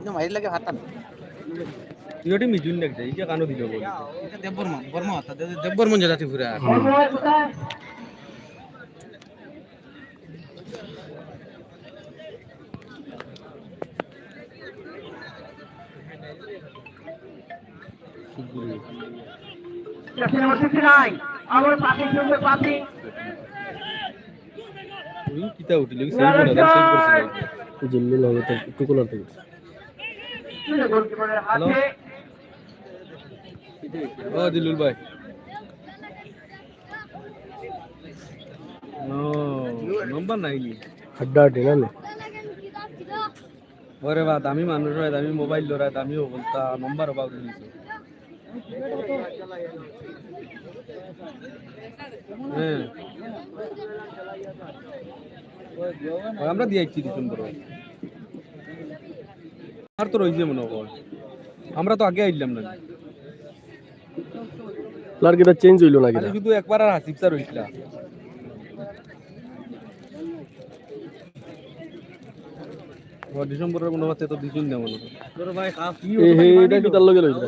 ಇದು ಮೈಲ್ লাগে হাত ইহটি মিজুন দেখছে এই যে কানো দিল বল এটা দেববর্মা বর্মা হতা দেববর্মন জাতি পুরা তুই কিতা উঠিল কি সেই বলে সেই করছিল জিল্লু লাগে তো টুকুলার থেকে হ্যালো ও দিলুল ভাই। ও নম্বর নাই নি। আড্ডা আড্ডি না ওরে বা দামি মানুষ হয় দামি মোবাইল ধরায় দামি বলতা নম্বর অভাব দিয়েছে হ্যাঁ। আমরা দিয়েছি ডিসেম্বর আর তো রয়েছে মনে হয়। আমরা তো আগে আইলাম না। লাড়কিটা চেঞ্জ হইল না? কিনা শুধু একবার আর হাসিব স্যার হইছিল ডিসেম্বরের মনে হচ্ছে তো দিছুন না। মনে হয় তোর ভাই এই এটা কি তার লগে লইছে?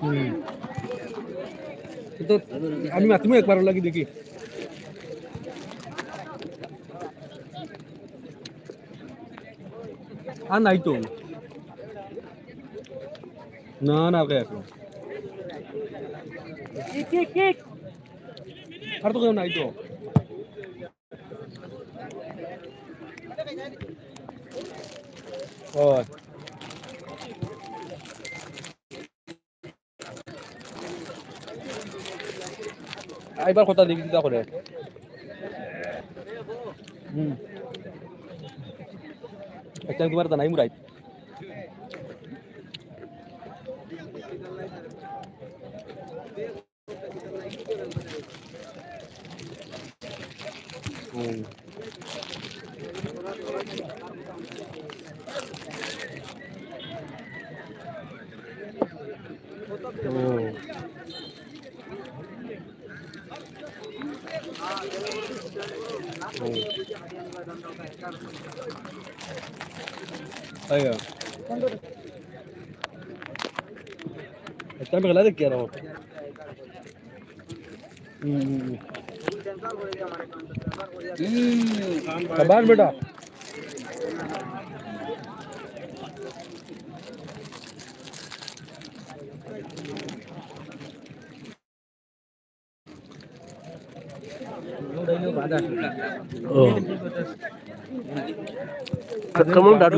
হুম। তো আমি তুমি একবার লাগি দেখি। আর নাই তো। না না ওকে এখন আর তো কেউ নাই তো। ওই আইবার কথা দেখি কিতা করে? হুম। একটা তোমার তা নাই মুরাই अय्या अच्छा मैं गला देख क्या रहा हूँ कबार बेटा ও। কেমন ডাট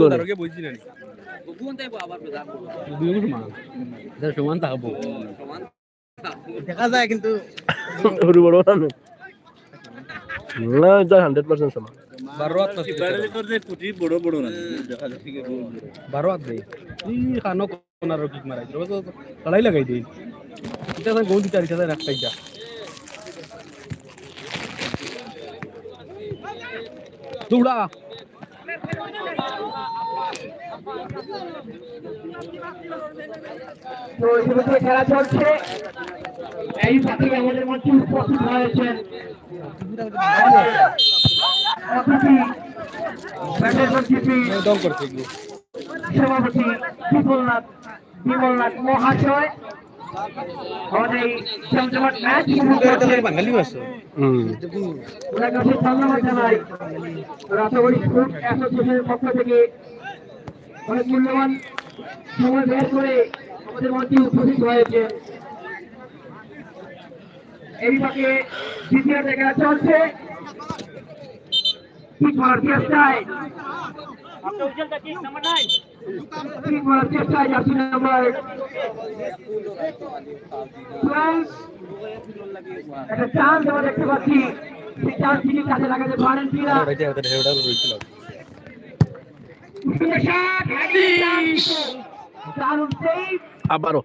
যার সমান থাকব দেখা যায় কিন্তু। সরু বড় না না যা হান্ড্রেড পার্সেন্ট সমান। বারো হাত তো বড় বড় না দেখা যায় বারো হাত দেই তুই খানো কোনার কিক মারাই কড়াই লাগাই দেই। এটা তো গৌদি চারি হাজার রাখতাই যা। দৌড়া। তো ইতিমধ্যে খেলা চলছে। এই সাথে আমাদের মধ্যে উপস্থিত হয়েছেন সভাপতি বিমলনাথ বিমলনাথ মহাশয়। আমাদের এই জমজমাট ম্যাচ শুরু করছে বাঙালি আছে। হুম। ওনার কাছে ধন্যবাদ জানাই। রাতাবাড়ি ফুড অ্যাসোসিয়েশনের পক্ষ থেকে অনেক মূল্যবান সময় বের করে আমাদের মধ্যে উপস্থিত হয়েছে। এই দ্বিতীয় জায়গা চলছে। ঠিক চেষ্টায় ঠিক করার চেষ্টায় দেখতে পাচ্ছি আবারও।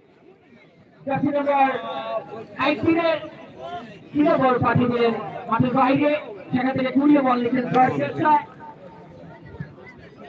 বল পাঠিয়ে দিলেন মাঠের বাইরে সেখান থেকে কুড়িয়ে বল চেষ্টায়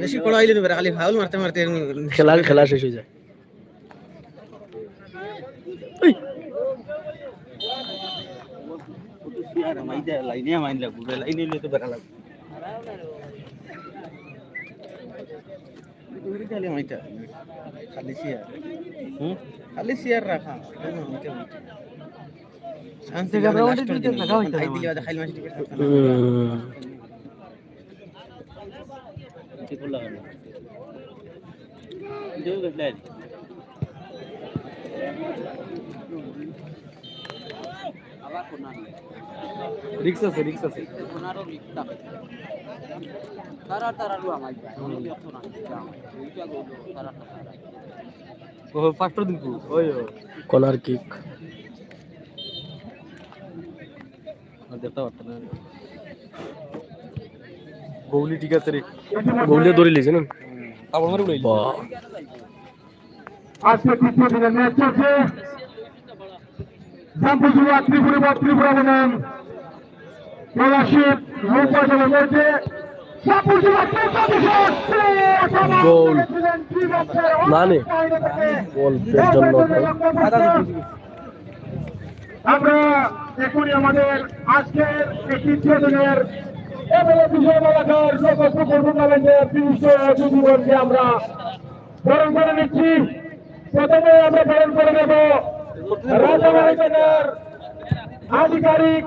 বেশি কড়া হইলে তো খালি ফাউল মারতে মারতে খেলা খেলা শেষ হয়ে যায়। লাইনে মাইন লাগবে লাইনে নিলে তো বেড়া লাগবে খালি চেয়ার খালি চেয়ার রাখা। খাইল মাছ টিকিট হুম ঠিক করলা দেও গেলে আবার কোনা রিক্স আছে রিক্স আছে কোনারও লিখতা তারা তারা লু আমাই যায় আমি অত না ওইটা গো তারা না? আজকে তৃতীয় দিনের ম্যাচ চলছে। জাম্পুর যুবা ত্রিপুরা বা ত্রিপুরা বনাম প্রবাসী নৌপাশালের মধ্যে জাম্পুর যুবা গোল। না নে। অল্পের জন্য আমরা এখনই আমাদের আজকের এই তৃতীয় দিনের এমএলএ বিজয় মালাকার অতিথিগণকে আমরা বরণ করে নিচ্ছি। প্রথমে আমরা বরণ করে নেব রাজাবাড়ি থানার আধিকারিক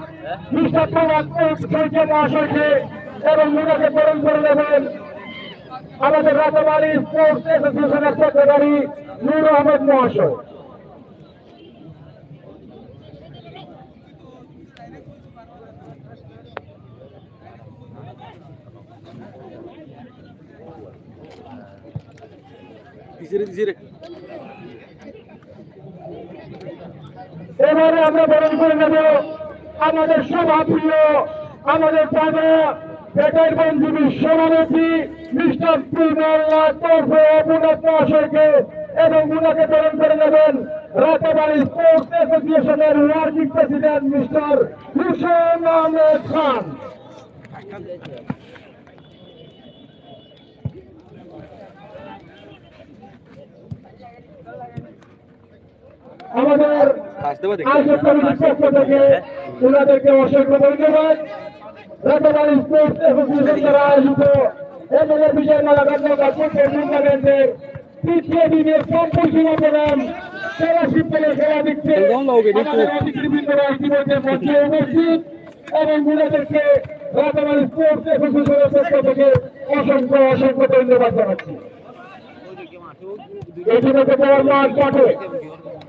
প্রভাত শৈত্য মহাশয়কে এবং ওনাকে বরণ করে নেবেন আমাদের রাজাবাড়ি স্পোর্টস অ্যাসোসিয়েশনের সেক্রেটারি নূর আহমেদ মহাশয়। দিছে দিছে এবারে আমরা বরণ করে নেব আমাদের সভাপ্রিয়, আমাদের দাদা বেটার বন্ধুবী সভাপতি মিস্টার প্রিমাল্লা তরফে অবুনাথ মহাশয়কে এবং উনাকে বরণ করে নেবেন রাতাবাড়ি স্পোর্টস অ্যাসোসিয়েশনের working president mister Hussain Ahmed Khan. আমাদের ওনাদেরকে অসংখ্য ধন্যবাদ। রাতাবাড়ি স্পোর্টস অ্যাসোসিয়েশন দ্বারা আয়োজিত এমএলএ বিজয় মালা ক্রিকেট টুর্নামেন্টের তৃতীয় দিনের সম্পূর্ণ প্রোগ্রাম খেলা অতিথিবৃন্দরা ইতিমধ্যে মঞ্চে উপস্থিত এবং ওনাদেরকে রাতাবাড়ি স্পোর্টস অ্যাসোসিয়েশনের পক্ষ থেকে অসংখ্য অসংখ্য ধন্যবাদ জানাচ্ছি। ইতিমধ্যে বল মাঠ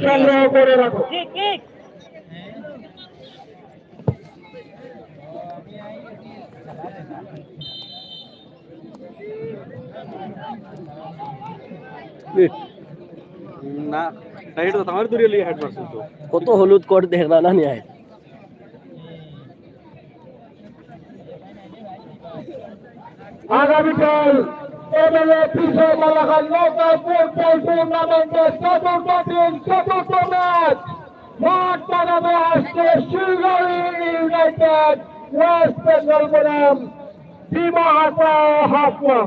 সংগ্রহ করে রাখো। না না এটা তো দূরে লিয়ে হেড মারছেন তো কত হলুদ কোট দেখলা না নিয়ে আগামীকাল এমএলএ পিসে মালাখান নৌকা ফুটবল টুর্নামেন্টের চতুর্থ দিন চতুর্থ ম্যাচ। মাঠ বানাবে আজকে শিলগড়ি ইউনাইটেড ওয়েস্ট বেঙ্গল বনাম হাসা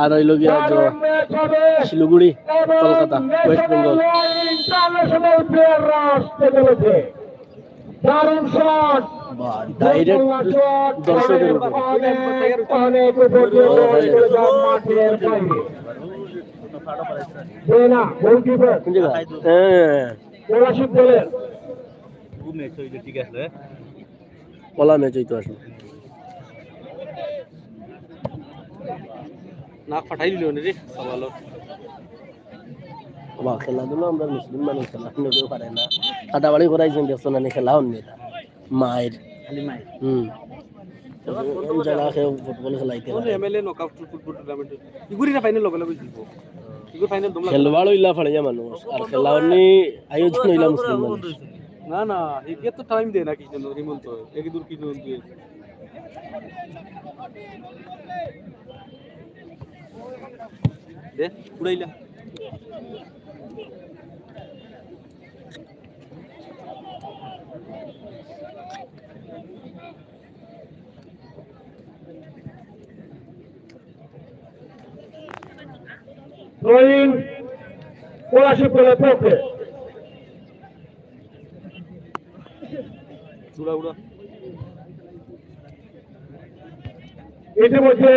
আর হইল গিয়া দারুণ ম্যাচ হবে। শিলিগুড়ি কলকাতা ওয়েস্ট বেঙ্গল ইন্টারন্যাশনাল প্লেয়াররা আসতে চলেছে দারুণ শট বা ডাইরেক্ট দর্শকের হ্যাঁ পলা ম্যাচ হইতো আসলে। না ফাটাই দিল রে সবালো। বা খেলাধুলা আমরা মুসলিম মানুষ খেলা পারে না। কাটাবাড়ি করাইছেন দেখছ না নি খেলা হননি মায়ের হুম। এই জায়গা খেয়ে ফুটবল খেলাইতে কোন এমএলএ নকআউট ফুটবল টুর্নামেন্ট ইগুরি না ফাইনাল লগে লগে দিব ইগুর ফাইনাল দমলা খেলবাড় হইলা ফাড়িয়া মানুষ। আর খেলা হননি আয়োজন হইলা মুসলিম মানুষ। না না একে তো টাইম দেয় না কি হিমন্ত। একে দূর কি দিয়ে। দে উড়াইলা। রহিম পলাশিক বলের পক্ষে। উড়া উড়া। ইতিমধ্যে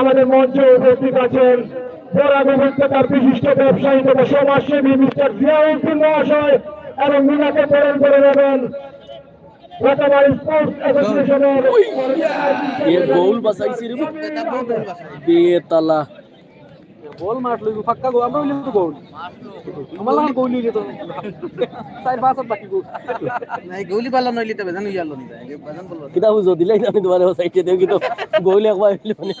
আমাদের মঞ্চে উপস্থিত আছেন বরাক উপত্যকার বিশিষ্ট ব্যবসায়ী তথা সমাজসেবী মিস্টার জিয়াউদ্দিন মহাশয় এবং মিনাকে বরণ করে নেবেন রাতাবাড়ি স্পোর্টস অ্যাসোসিয়েশনের এ গোল বাসাইছি রে। বেতালা। মাঠ লইব ফাক্কা গো আমরা হইলে তো গোল। আমার লাগান গোল হইলে তো। চার পাঁচ বাকি গোল নাই গোলি পালা নইলি তবে জানো ইয়ালো লন বাজান কিতা বুঝো দিলাই আমি তোমারে সাইডে দেও কিন্তু গোল একবার হইলে মানে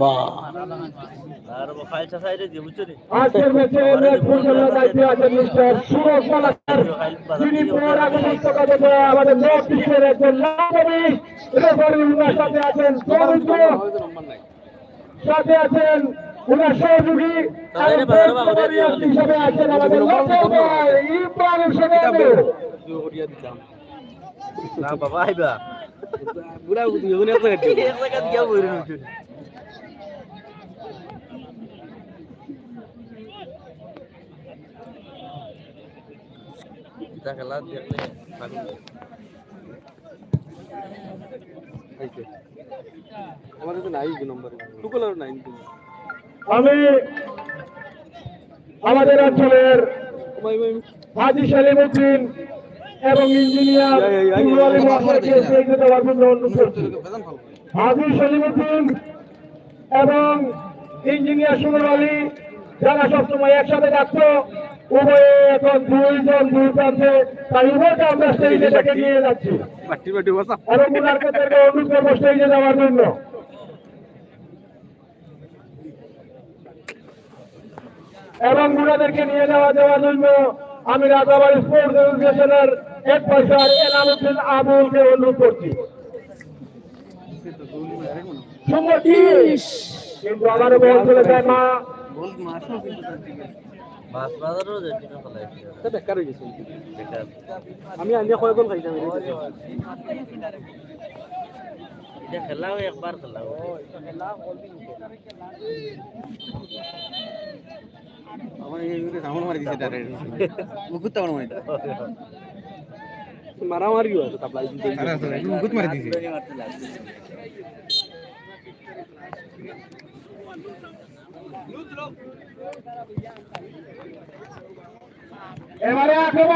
বা আজকের ম্যাচে ম্যাচ দায়িত্বে আছেন মিস্টার সুরজ মালাকার যিনি বরাক উপত্যকা আমাদের নর্থ ইস্টের একজন নামী রেফারি উনার সাথে আছেন সৌমিত্র। সাথে আছেন উনার সহযোগী হিসেবে আছেন আমাদের হরিয়া দিতাম না বাবা আইবা। পাগল আইছে আমাদের তো নাই নম্বরে আমি আমাদের অঞ্চলের হাজি সালিম উদ্দিন এবং ইঞ্জিনিয়ার এই, এই, এই, আলী মহাশয়কে এগিয়ে দেওয়ার জন্য অনুরোধ করছি। বাজান ভালো হাজি সালিম উদ্দিন এবং ইঞ্জিনিয়ার সুমন আলী যারা সবসময় একসাথে থাকতো উভয়ে এখন দুইজন দুই প্রান্তে তাই উভয়কে আমরা স্টেজে নিয়ে যাচ্ছি। এবং উনার ক্ষেত্রে অনুরোধ করব স্টেজে যাওয়ার জন্য। এবং উনাদেরকে নিয়ে যাওয়া দেওয়ার জন্য আমি রাজাবাড়ি স্পোর্টস অ্যাসোসিয়েশনের এক পয়সার এনামুদ্দিন আবুলকে অনুরোধ করছি। কিন্তু আমারও বল চলে যায় মা। হয়ে আমি আনিয়া কয় গোল খাইতাম এটা খেলাও একবার খেলাও। আমার এই সামনে মারি দিছে তারে মুকুত মারি মারামারি আছে তাপলাই দিতে মুকুত মারি দিছে এবারে আক্রমণ